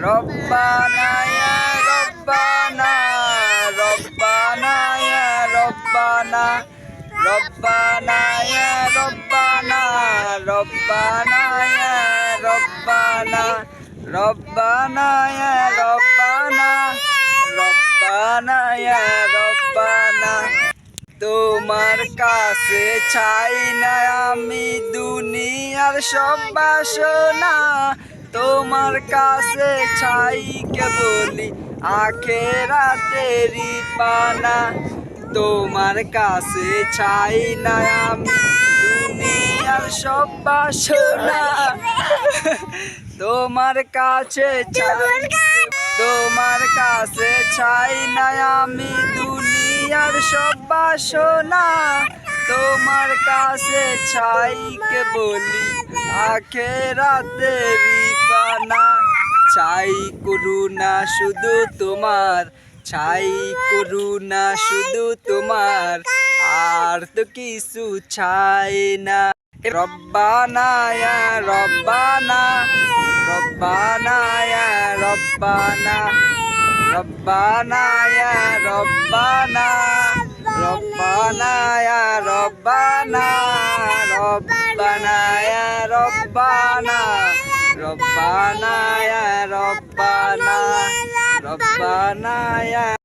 রব্বানা ইয়া রব্বানা রব্বানা ইয়া রব্বানা রব্বানা ইয়া রব্বানা রব্বানা ইয়া রব্বানা রব্বানা ইয়া রব্বানা রব্বানা ইয়া রব্বানা তোমার কাছে চাই না আমি দুনিয়ার সব বাসনা তোমার কাছে চাই কেবলি আখেরাতেরই পানা। তোমার কাছে চাই না আমি। দুনিয়ার সব বাসনা। তোমার কাছে চাই। তোমার কাছে চাই না আমি। দুনিয়ার সব বাসনা। তোমার কাছে চাই কে বলি? আখেরাতেরই পানা চাই করুণা শুধু তোমার চাই করুণা শুধু তোমার, আর তো কিছু চাই না। রব্বানা রব্বানা রব্বানা রব্বানা রব্বানা রব্বানা রব্বানা রব্বানা রব্বানা রব্বানা রব্বানা রব্বানা ইয়া